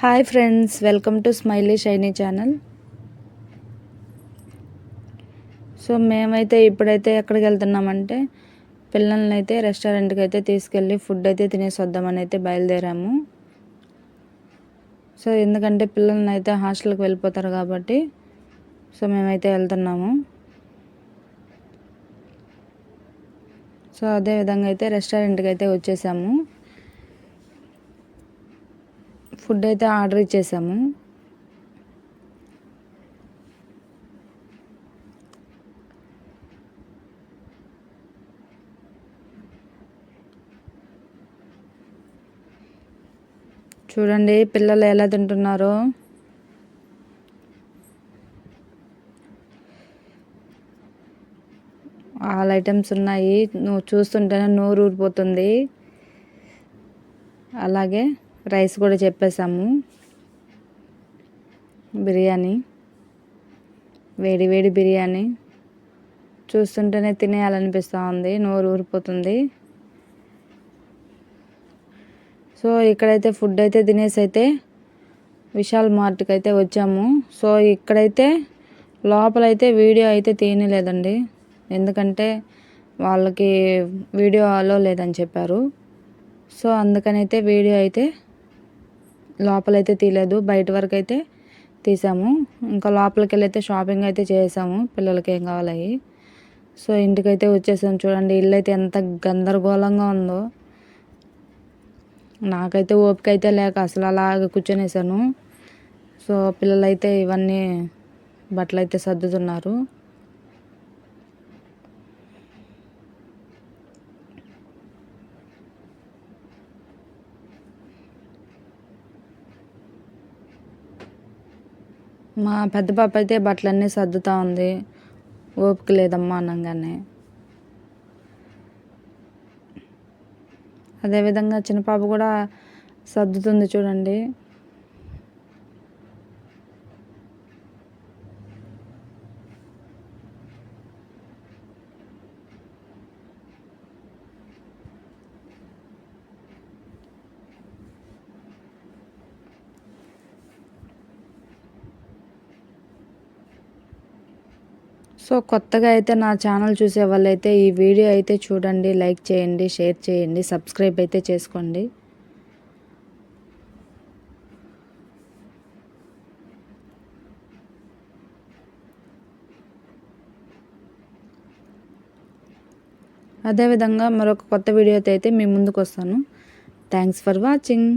Hi friends welcome to Smiley Shiny channel so మేమైతే ఇప్పుడైతే ఎక్కడికి వెళ్తున్నామంటే పిల్లల్ని అయితే రెస్టారెంట్కి అయితే తీసుకెళ్ళి ఫుడ్ అయితే తినేసి వద్దామని అయితే బయలుదేరాము. సో ఎందుకంటే పిల్లల్ని అయితే హాస్టల్కి వెళ్ళిపోతారు కాబట్టి సో మేమైతే వెళ్తున్నాము. సో అదే విధంగా అయితే రెస్టారెంట్కి అయితే వచ్చేసాము. ఫుడ్ అయితే ఆర్డర్ ఇచ్చేసాము. చూడండి పిల్లలు ఎలా తింటున్నారో. ఆల్ ఐటమ్స్ ఉన్నాయి. నువ్వు చూస్తుంటేనే నోరు ఊరిపోతుంది. అలాగే రైస్ కూడా చెప్పేసాము బిర్యానీ. వేడి వేడి బిర్యానీ. చూస్తుంటేనే తినేయాలనిపిస్తూ ఉంది. నోరు ఊరిపోతుంది. సో ఇక్కడైతే ఫుడ్ అయితే తినేసి అయితే విశాల్ మార్ట్కి అయితే వచ్చాము. సో ఇక్కడైతే లోపలైతే వీడియో అయితే తీయలేదండి. ఎందుకంటే వాళ్ళకి వీడియో అలో లేదని చెప్పారు. సో అందుకనైతే వీడియో అయితే లోపలైతే తీయలేదు. బయట వరకు అయితే తీసాము. ఇంకా లోపలికి వెళ్ళి అయితే షాపింగ్ అయితే చేసాము. పిల్లలకి ఏం కావాలి సో ఇంటికైతే వచ్చేసాం. చూడండి ఇల్లు అయితే ఎంత గందరగోళంగా ఉందో. నాకైతే ఓపిక అయితే లేక అసలు అలాగ కూర్చొనేసాను. సో పిల్లలైతే ఇవన్నీ బట్టలు అయితే సర్దుతున్నారు. మా పెద్ద పాప అయితే బట్టలన్నీ సర్దుతూ ఉంది. ఓపిక లేదమ్మా అనగానే. అదేవిధంగా చిన్న పాప కూడా సర్దుతుంది చూడండి. సో కొత్తగా అయితే నా ఛానల్ చూసే వాళ్ళైతే ఈ వీడియో అయితే చూడండి లైక్ చేయండి షేర్ చేయండి సబ్స్క్రైబ్ అయితే చేసుకోండి. అదేవిధంగా మరొక కొత్త వీడియోతో అయితే మీ ముందుకు వస్తాను. Thanks for watching